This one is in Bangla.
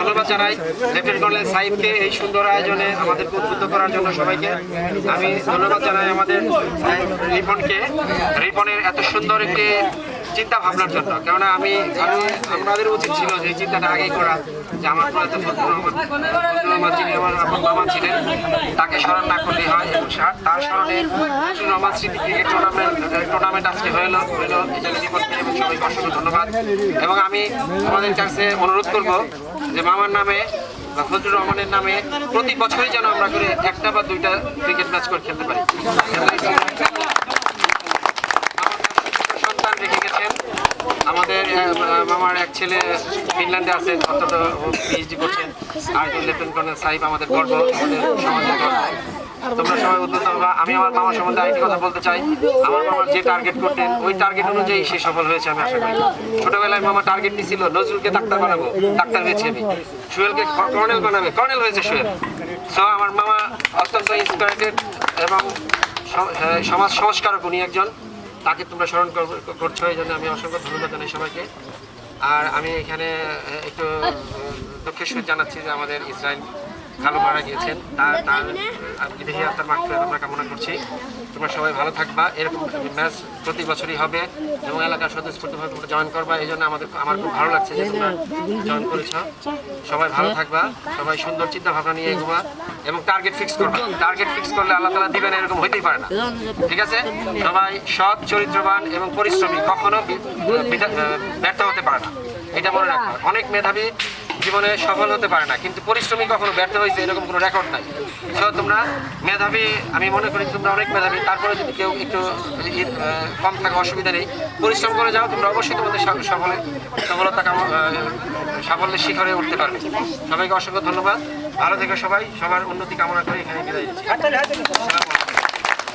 ধন্যবাদ জানাই। লেফটেন্যান্ট কর্নেল সাহিবকে এই সুন্দর আয়োজনে আমাদেরকে উদ্বুদ্ধ করার জন্য সবাইকে। আমি ধন্যবাদ জানাই আমাদের রিপনকে। রিপনের এত সুন্দর একটি চিন্তা ভাবনার জন্য। কেননা আমি আমি, আমাদের উচিত ছিল যে চিন্তাটা আগেই করা, যে আমার প্রয়াত রহমান যিনি আমার আপন বাবা ছিলেন, তাকে স্মরণ না করলেই হয় এবং তার স্মরণে রহমান স্মৃতি ক্রিকেট টুর্নামেন্ট টুর্নামেন্ট আজকে হইল হইল এই এবং সবাইকে অসংখ্য ধন্যবাদ। এবং আমি আমাদের কাছে অনুরোধ করব যে মামার নামে বা ফজলুর রহমানের নামে প্রতি বছরই যেন আমরা করে একটা বা দুইটা ক্রিকেট ম্যাচ করে খেলতে পারি। সন্তান রেখে গেছেন। আমাদের আহ, মামার এক ছেলে ফিনল্যান্ডে আছে অর্থাৎ পিএইচডি করছেন। আর লেফটেন্ট কর্নেল সাহিব আমাদের গর্ব আমাদের সমাজের গর্ব। তোমরা সবাই আমি আমার মামার সম্বন্ধে কথা বলতে চাই। আমার মামার যে টার্গেট করতেন ওই টার্গেট অনুযায়ী সে সফল হয়েছে আমি আশা করি। ছোটবেলায় মামা টার্গেট নজরুলকে ডাক্তার বানাবো ডাক্তার আমি। সুয়েলকে কর্নেল বানাবে। কর্নেল হয়েছে সুয়েল সো আমার মামা অত্যন্ত এবং সমাজ সংস্কারক উনি একজন। তাকে তোমরা স্মরণ কর- করছ এই জন্য আমি অসংখ্য ধন্যবাদ জানাই সবাইকে। আর আমি এখানে একটু আহ, দুঃখের সহিত জানাচ্ছি যে আমাদের ইসরায়েল খালু মারা গিয়েছেন তার তার বিদেহী আত্মার মাঠে আমরা কামনা করছি। তোমরা সবাই ভালো থাকবা এরকম ম্যাচ প্রতি বছরই হবে এবং এলাকার স্বতঃস্ফূর্তভাবে তোমরা জয়েন করবা এই জন্য আমাদের আমার খুব ভালো লাগছে যে তোমরা জয়েন করেছ। সবাই ভালো থাকবা সবাই সুন্দর চিন্তা ভাবনা নিয়ে এগোবা এবং টার্গেট ফিক্স করবা। টার্গেট ফিক্স করলে আল্লাহ তালা দিবেন এরকম হইতেই পারে না। ঠিক আছে? সবাই সৎ চরিত্রবান এবং পরিশ্রমী কখনো ব্যর্থ হতে পারে না। এটা মনে রাখবা। অনেক মেধাবী জীবনে সফল হতে পারে না, কিন্তু পরিশ্রমী কখনো ব্যর্থ হয়েছে, এরকম কোনো রেকর্ড নাই। তোমরা মেধাবী, আমি মনে করি তোমরা অনেক মেধাবী, তারপরে যদি কেউ একটু কম থাকে অসুবিধা নেই, পরিশ্রম করে যাও, তোমরা অবশ্যই তোমাদের সফ- সফলে, সফলতা সাফল্যের শিখরে উঠতে পারবে। সবাইকে অসংখ্য ধন্যবাদ। ভালো থেকে সবাই, সবার উন্নতি কামনা করে এখানে বিদায় দিচ্ছি